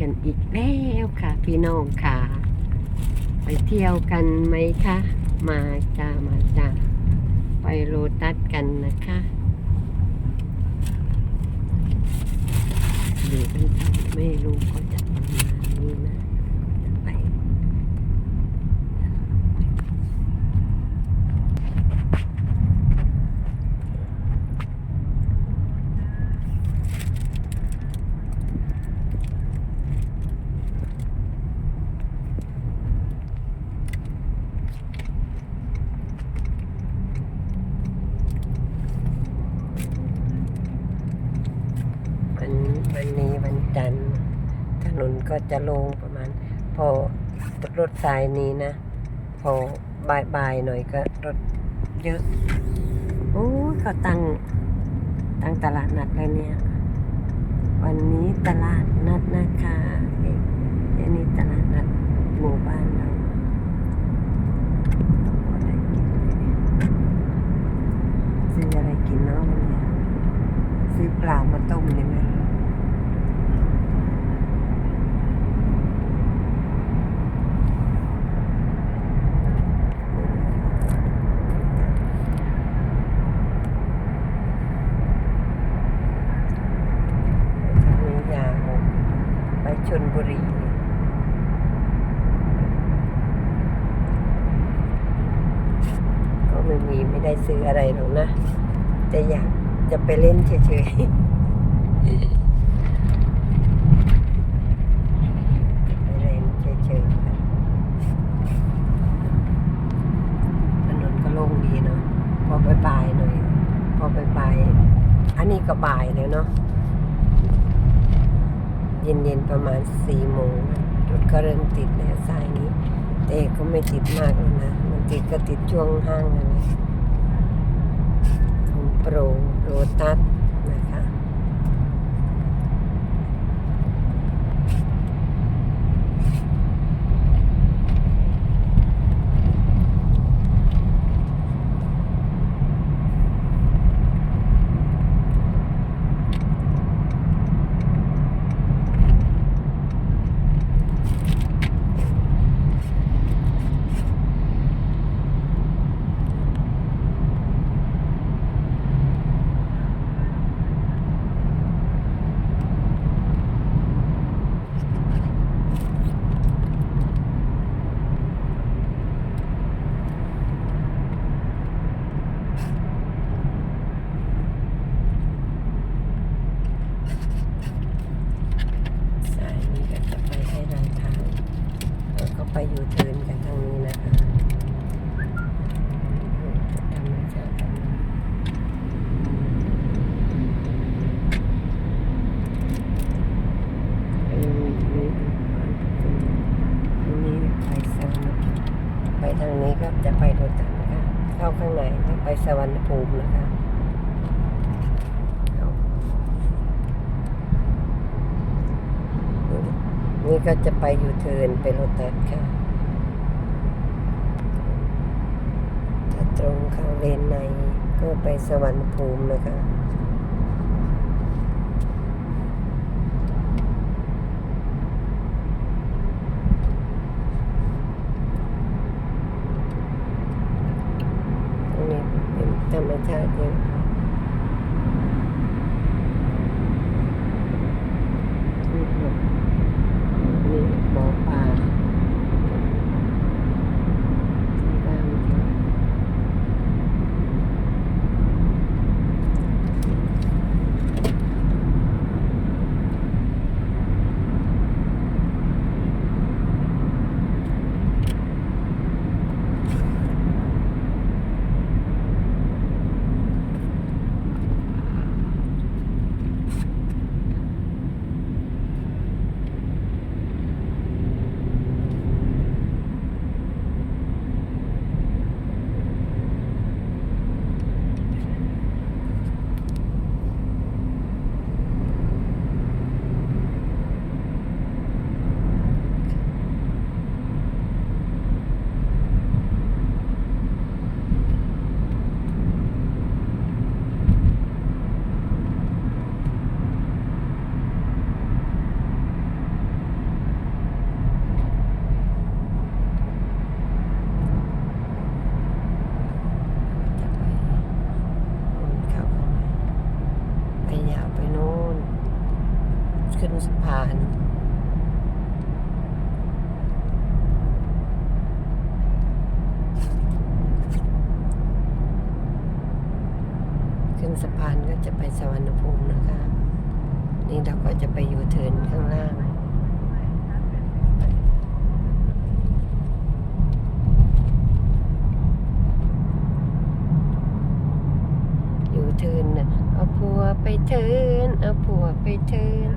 กันอีกแล้วค่ะ พี่น้องค่ะ ไปเที่ยวกันไหมคะ มาจ้ามาจ้าไปโรตัสกันนะคะดูกันต่อไม่รู้ก็จะประมาณนี้นะไป วันวัน ดัน ถนนก็จะโลงประมาณ พอรถสายนี้นะ พอบ่ายบายๆหน่อยก็รถเยอะโอ้ยเขาตั้งตั้งตลาดนัดแล้วเนี่ย วันนี้ตลาดนัดนะคะเอ๊ะอันนี้ตลาดนัดหมู่บ้านเราพอได้กินเลยเนี่ยซื้ออะไรกินเนาะวันเนี้ย ซื้อปลามาต้มได้ไหมทางนี้ยาวไป ชนบุรีก็ไม่มีไม่ได้ซื้ออะไรหรอกนะแต่อยากจะไปเล่นเฉยๆไปเล่นเฉยๆถนนก็โล่งดีเนาะพอไปบ่ายหน่อย พอไปบ่าย อันนี้ก็บ่ายแล้วเนาะ เย็นๆประมาณสี่โมงรถก็เริ่มติดแล้วสายนี้ แต่ก็ไม่ติดมากแล้วนะมันติดก็ติดช่วงห้างนั่นแหละโฮมโปรโรตัสายนี้ก็จะไปให้รายทางแล้วก็ไปยูเทิร์นกันทางนี้นะคะธรรมชาติอันนี้นี่อันนี้ไปสวรรค์ไป ทางนี้ก็จะไปโดยตันนะคะเข้าข้างในแล้วไปสวรรณภูมินะคะเอานี่ก็จะไปยูเทิร์นไปโรตัสค่ะจะตรงเข้าเลนในก็ไปสวรรณภูมินะคะ ตรงนี้เป็นธรรมชาติเยอะค่ะนี่ค่ะ นี่บ่อปลาที่บ้านค่ะ สะพานขึ้นสะพานก็จะไปสวรรณภูมินะคะ นี่เราก็จะไปอยู่เทินข้างล่างอยู่เทินน่ะเอาผัวไปเทินเอาผัวไปเทิน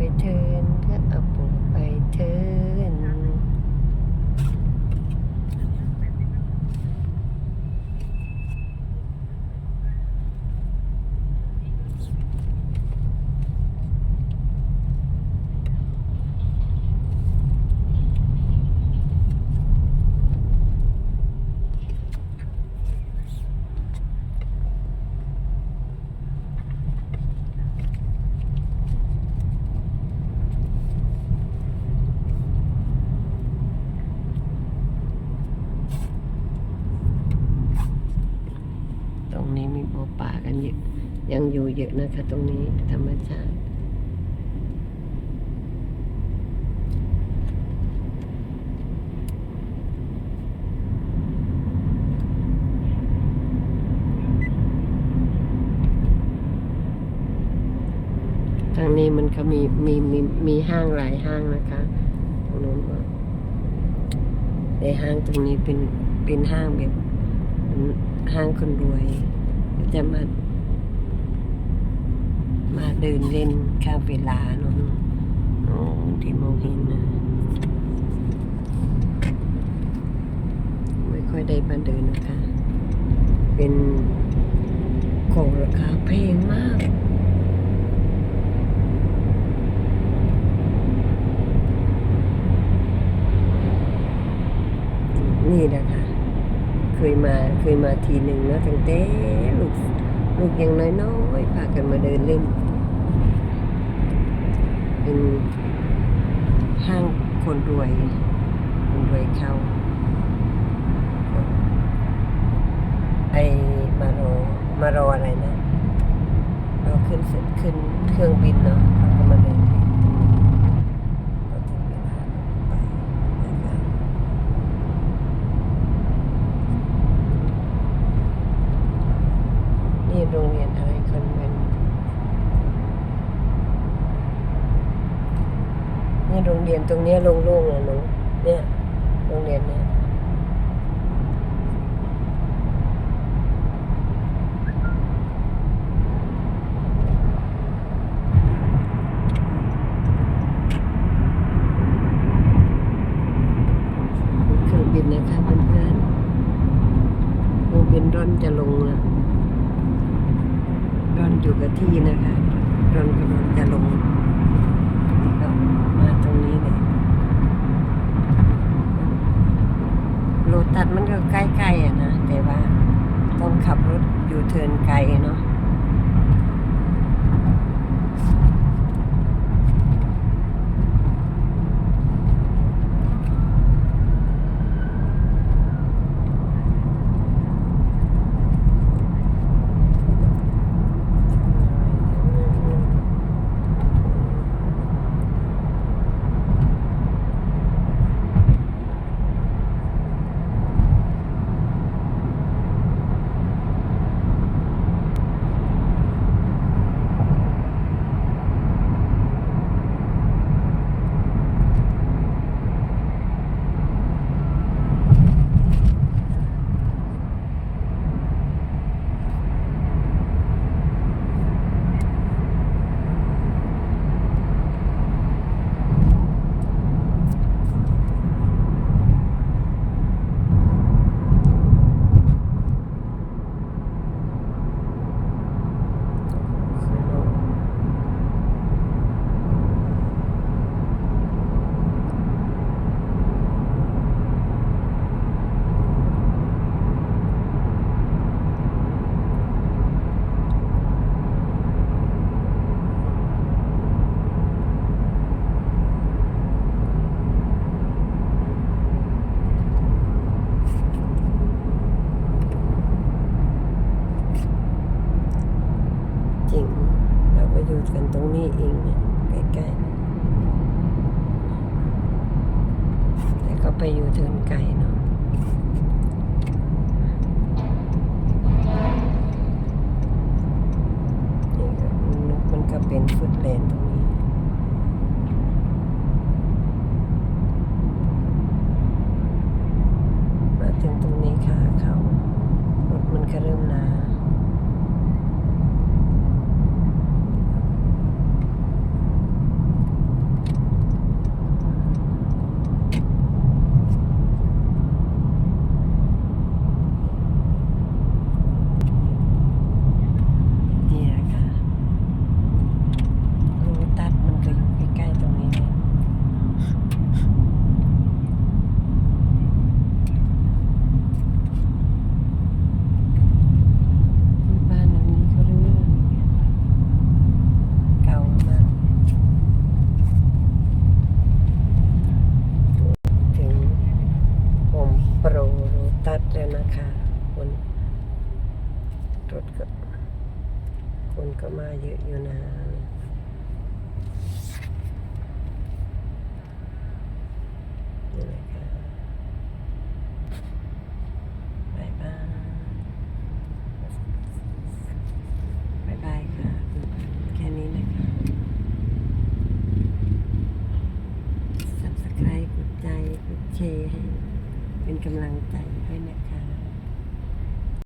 ไปเทินก็เอาผัวไปเทิน ตรงนี้มีบัวป่ากันเยอะ ยังอยู่เยอะนะคะ ตรงนี้ธรรมชาติทางนี้มันก็มีมีมีมีห้างหลายห้างนะคะตรงนู้นก็แต่ห้างตรงนี้เป็นเป็นห้างแบบห้างคนรวยจะมา มาเดินเล่นข้ามเวลาเนอะโอ้ที่มองเห็นนะไม่ค่อยได้มาเดินนะคะ เป็นของราคาแพงมากนี่นะคะ เคยมาเคยมาทีหนึ่งนะตั้งแต่ลูก ลูกยังน้อยๆพากันมาเดินเล่น เป็นห้างคนรวย คนรวยเขาไอมารอมารออะไรนะรอขึ้นเสร็จขึ้นเครื่องบินเนาะเขาก็มาเดินเล่นตรงนี้ก็ถึงเวลาไปนะคะ นี่โรงเรียนอะไรคอนแวนต์ นี่โรงเรียนตรงนี้โล่งๆนะหนูเนี่ยโรงเรียนเนี่ยเครื่องบินนะคะเพื่อนๆเครื่องบินร่อนจะลงแล้ว รอนอยู่กับที่นะคะรอนกำลังจะลงนี่ก็มาตรงนี้เลยโลตัสมันก็ใกล้ๆอะนะ แต่ว่า คนขับรถอยู่เทินไกลเนาะ นี้เองใกล้ๆแล้วก็ไปอยู่เทินไก่